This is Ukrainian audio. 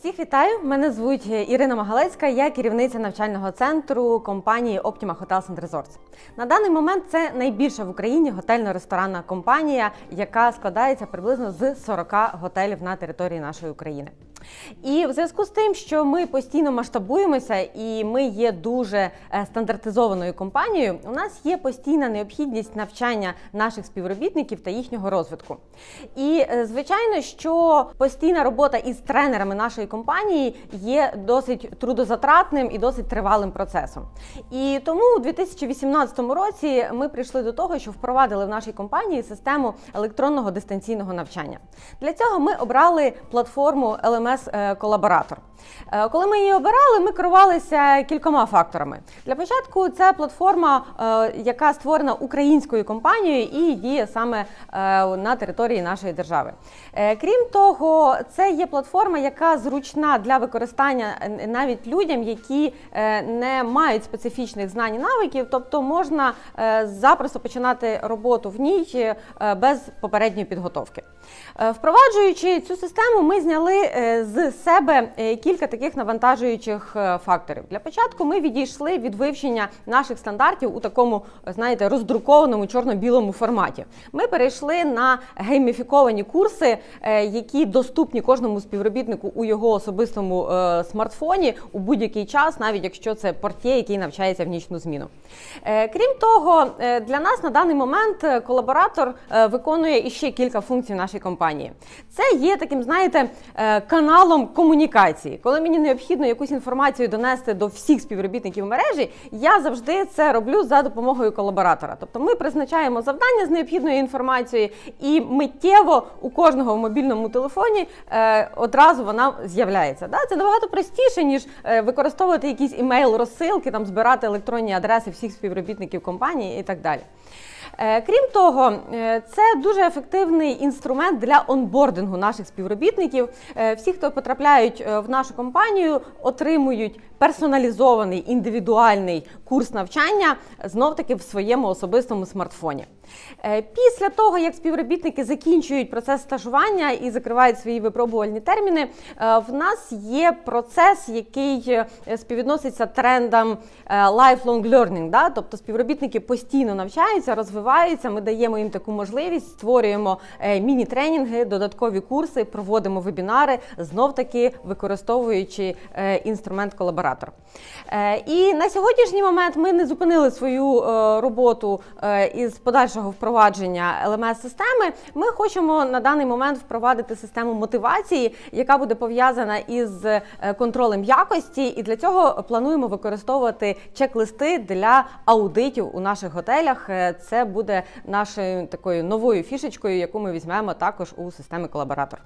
Всіх вітаю! Мене звуть Ірина Магалецька, я керівниця навчального центру компанії Optima Hotels and Resorts. На даний момент це найбільша в Україні готельно-ресторанна компанія, яка складається приблизно з 40 готелів на території нашої України. І в зв'язку з тим, що ми постійно масштабуємося і ми є дуже е, стандартизованою компанією, у нас є постійна необхідність навчання наших співробітників та їхнього розвитку. І е, звичайно, що постійна робота із тренерами нашої компанії є досить трудозатратним і досить тривалим процесом. І тому у 2018 році ми прийшли до того, що впровадили в нашій компанії систему електронного дистанційного навчання. Для цього ми обрали платформу LMS Колаборатор. Е, Коли ми її обирали, ми керувалися кількома факторами. Для початку це платформа, е, яка створена українською компанією і діє саме е, на території нашої держави. Е, Крім того, це є платформа, яка зручна для використання е, навіть людям, які е, не мають специфічних знань і навиків, тобто можна е, запросто починати роботу в ній е, без попередньої підготовки. Е, Впроваджуючи цю систему, ми зняли е, з себе е, кілька таких навантажуючих е, факторів. Для початку ми відійшли від вивчення наших стандартів у такому, знаєте, роздрукованому чорно-білому форматі. Ми перейшли на гейміфіковані курси, е, які доступні кожному співробітнику у його особистому смартфоні у будь-який час, навіть якщо це портє, який навчається в нічну зміну. Крім того, для нас на даний момент колаборатор виконує іще кілька функцій в нашій компанії. Це є таким, знаєте, е, каналом комунікації. Коли мені необхідно якусь інформацію донести до всіх співробітників мережі, я завжди це роблю за допомогою колаборатора. Тобто ми призначаємо завдання з необхідною інформацією, і миттєво у кожного в мобільному телефоні е, одразу вона з'являється. Да? Це набагато простіше, ніж е, використовувати якісь імейл-розсилки, там збирати електронні адреси всіх співробітників компанії і так далі. Е, Крім того, е, це дуже ефективний інструмент для онбордингу наших співробітників. Е, Всі, хто потрапляють в нашу компанію, отримують персоналізований індивідуальний курс навчання знов таки в своєму особистому смартфоні. Після того, як співробітники закінчують процес стажування і закривають свої випробувальні терміни, в нас є процес, який співвідноситься трендам lifelong learning. Да? Тобто співробітники постійно навчаються, розвиваються. Ми даємо їм таку можливість, створюємо е, міні-тренінги, додаткові курси, проводимо вебінари, знов таки використовуючи е, інструмент колаборатор. Е, І на сьогоднішній момент ми не зупинили свою роботу із подальшого впровадження LMS-системи. Ми хочемо на даний момент впровадити систему мотивації, яка буде пов'язана із контролем якості, і для цього плануємо використовувати чек-листи для аудитів у наших готелях. Це буде нашою такою новою фішечкою, яку ми візьмемо також у системи колаборатор.